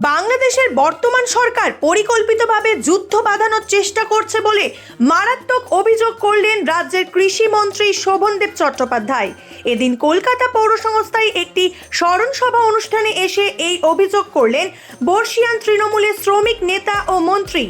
বাংলাদেশের বর্তমান সরকার পরিকল্পিতভাবে যুদ্ধ বাঁধানোর চেষ্টা করছে বলে মারাত্মক অভিযোগ করলেন রাজ্যের কৃষিমন্ত্রী শোভনদেব চট্টোপাধ্যায়। এদিন কলকাতা পৌর সংস্থায় একটি স্মরণসভা অনুষ্ঠানে এসে এই অভিযোগ করলেন বর্ষিয়ান তৃণমূলের শ্রমিক নেতা ও মন্ত্রী।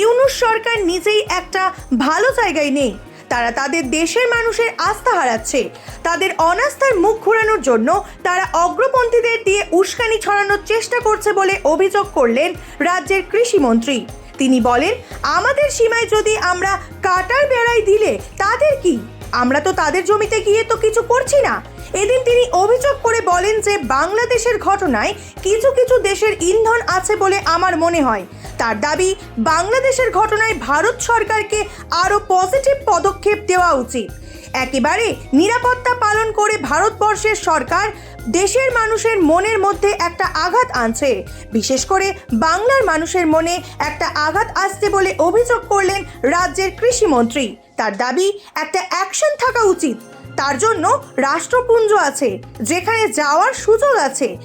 ইউনুস সরকার নিজেই একটা ভালো জায়গায় নেই। তারা তাদের দেশের মানুষের আস্থা হারাচ্ছে। তাদের অনাস্থার মুখ ঘোরানোর জন্য তারা অগ্রপন্থীদের দিয়ে উস্কানি ছড়ানোর চেষ্টা করছে বলে অভিযোগ করলেন রাজ্যের কৃষিমন্ত্রী তিনি বলেন, আমাদের সীমায় যদি আমরা কাটার বেড়াই দিলে তাদের কি আমরা তো তাদের জমিতে গিয়ে তো কিছু করছি না। এদিন তিনি অভিযোগ করে বলেন যে বাংলাদেশের ঘটনায় কিছু কিছু দেশের ইন্ধন আছে বলে আমার মনে হয়। তার দাবি, বাংলাদেশের ঘটনায় ভারত সরকারকে আরও পজিটিভ পদক্ষেপ দেওয়া উচিত। একেবারে নিরাপত্তা পালন করে ভারতবর্ষের সরকার দেশের মানুষের মনের মধ্যে একটা আঘাত আনছে। বিশেষ করে বাংলার মানুষের মনে একটা আঘাত আসছে বলে অভিযোগ করলেন রাজ্যের কৃষিমন্ত্রী। তার দাবি, একটা অ্যাকশন থাকা উচিত। তার জন্য রাষ্ট্রপুঞ্জ আছে, যেখানে যাওয়ার সুযোগ আছে।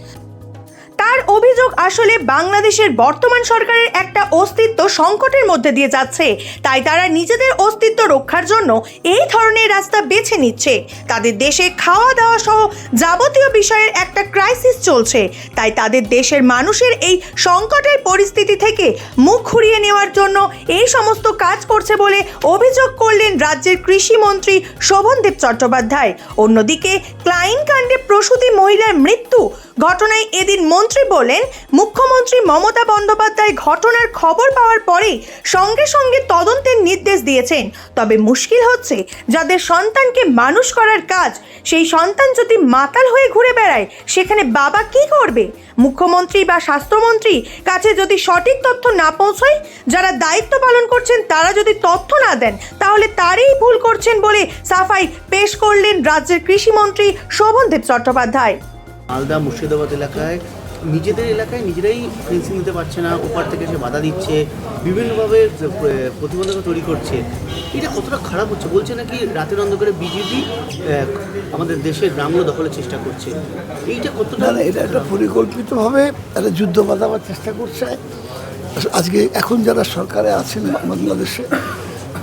তার অভিযোগ আসলে বাংলাদেশের বর্তমান সরকারের একটা অস্তিত্ব সংকটের মধ্যে দিয়ে যাচ্ছে। তাই তারা নিজেদের অস্তিত্ব রক্ষার জন্য এই ধরনের রাস্তা বেছে নিচ্ছে। তাদের দেশে খাওয়া দাওয়া সহ যাবতীয় বিষয়ের একটা ক্রাইসিস চলছে। তাই তাদের দেশের মানুষের এই সংকটের পরিস্থিতি থেকে মুখ ঘুরিয়ে নেওয়ার জন্য এই সমস্ত কাজ করছে বলে অভিযোগ করলেন রাজ্যের কৃষিমন্ত্রী শোভনদেব চট্টোপাধ্যায়। অন্যদিকে ক্লাইন কাণ্ডে প্রসূতি মহিলার মৃত্যু। ঘটনায় এদিন মন্ত্রী বলেন, মুখ্যমন্ত্রী মমতা বন্দ্যোপাধ্যায় ঘটনার খবর পাওয়ার পরেই সঙ্গে সঙ্গে তদন্তের নির্দেশ দিয়েছেন। তবে মুশকিল হচ্ছে, যাদের সন্তানকে মানুষ করার কাজ, সেই সন্তান যদি মাতাল হয়ে ঘুরে বেড়ায়, সেখানে বাবা কি করবে? মুখ্যমন্ত্রী বা স্বাস্থ্যমন্ত্রী কাছে যদি সঠিক তথ্য না পৌঁছয়, যারা দায়িত্ব পালন করছেন তারা যদি তথ্য না দেন, তাহলে তারই ভুল করছেন বলে সাফাই পেশ করলেন রাজ্যের কৃষিমন্ত্রী শোভনদেব চট্টোপাধ্যায়। মালদা মুর্শিদাবাদ এলাকায় নিজেদের এলাকায় নিজেরাই ফেন্সিং নিতে পারছে না ওপার থেকে সে বাধা দিচ্ছে বিভিন্নভাবে প্র- প্রতিবন্ধকতা তৈরি করছে। এটা কতটা খারাপ হচ্ছে? বলছে নাকি রাতের অন্ধকারে বিজেপি আমাদের দেশের গ্রামগুলো দখলের চেষ্টা করছে। এইটা কতটা এটা একটা পরিকল্পিতভাবে একটা যুদ্ধ বাঁধাবার চেষ্টা করছে। আজকে এখন যারা সরকারে আছেন বাংলাদেশে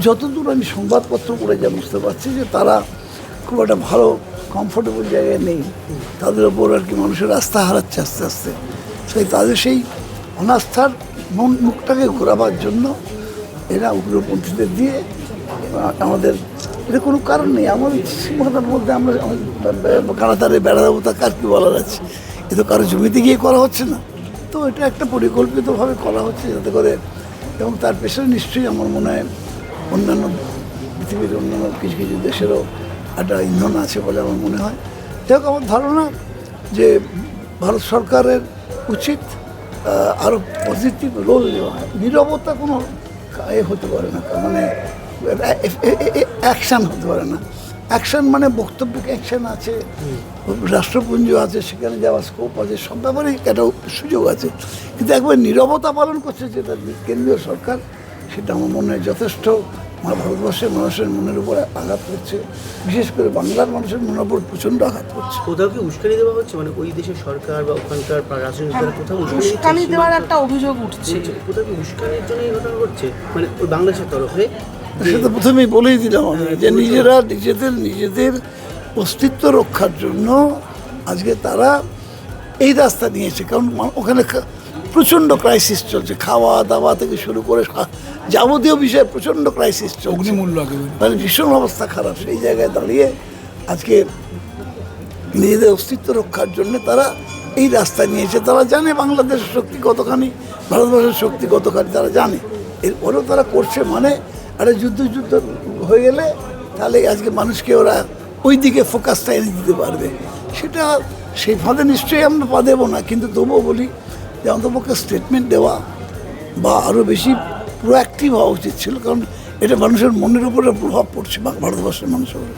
যতদূর আমি সংবাদপত্র পড়ে যা বুঝতে পারছি যে তারা খুব একটা ভালো কমফোর্টেবল জায়গায় নেই, তাদের ওপর আর কি মানুষের আস্থা হারাচ্ছে আস্তে আস্তে। সেই তাদের সেই অনাস্থার মন মুখটাকে ঘোরাবার জন্য এরা উগ্রপন্থীদের দিয়ে, আমাদের, এটা কোনো কারণ নেই। আমাদের সীমানার মধ্যে আমরা কানাতারে বেড়া দেবো তা কার কী বলার আছে? এ তো কারও জমিতে গিয়ে করা হচ্ছে না। তো এটা একটা পরিকল্পিতভাবে করা হচ্ছে যাতে করে, এবং তার পেছনে নিশ্চয়ই আমার মনে হয় অন্যান্য পৃথিবীর অন্যান্য কিছু কিছু দেশেরও একটা ইন্ধন আছে বলে আমার মনে হয়। যাই আমার ধারণা যে ভারত সরকারের উচিত আরও পজিটিভ রোল নেওয়া। হয় নিরবতা কোনো এ হতে পারে না মানে অ্যাকশান হতে পারে না। অ্যাকশন মানে বক্তব্য অ্যাকশন আছে, রাষ্ট্রপুঞ্জ আছে, সেখানে যাওয়ার স্কোপ আছে, সব ব্যাপারেই একটা সুযোগ আছে। কিন্তু একবার নিরবতা পালন করছে যেটা কেন্দ্রীয় সরকার, সেটা আমার মনে হয় যথেষ্ট আমার ভারতবর্ষের মানুষের মনের উপরে আঘাত করছে। বিশেষ করে বাংলার মানুষের মনের উপর প্রচণ্ড আঘাত করছে। কোথাও কি উস্কানি দেওয়া হচ্ছে? মানে ওই দেশের সরকার বা ওখানকার রাজনৈতিক দল কোথাও উস্কানি দেওয়ার একটা অভিযোগ উঠছে। কোথাও কি উস্কানির জন্য এই ঘটনা ঘটছে? মানে ওই বাংলাদেশের তরফে? সেটা প্রথমেই বলেই দিলাম আমি যে নিজেরা নিজেদের নিজেদের অস্তিত্ব রক্ষার জন্য আজকে তারা এই রাস্তা নিয়েছে। কারণ ওখানে প্রচণ্ড ক্রাইসিস চলছে। খাওয়া দাওয়া থেকে শুরু করে যাবতীয় বিষয়ে প্রচণ্ড ক্রাইসিস অগ্নিমূল্য মানে ভীষণ অবস্থা খারাপ। সেই জায়গায় দাঁড়িয়ে আজকে নিজেদের অস্তিত্ব রক্ষার জন্য তারা এই রাস্তা নিয়েছে। তারা জানে বাংলাদেশের শক্তি কতখানি ভারতবর্ষের শক্তি কতখানি তারা জানে। এরপরেও তারা করছে মানে একটা যুদ্ধ যুদ্ধ হয়ে গেলে তাহলে আজকে মানুষকে ওরা ওই দিকে ফোকাসটা এনে দিতে পারবে। সেটা সেই ফাঁদে নিশ্চয়ই আমরা পা দেবো না কিন্তু তবুও বলি যে অন্তপক্ষে স্টেটমেন্ট দেওয়া বা আরও বেশি প্রোঅ্যাক্টিভ হওয়া উচিত ছিল কারণ এটা মানুষের মনের উপরে প্রভাব পড়ছে ভারতবর্ষের মানুষের উপরে।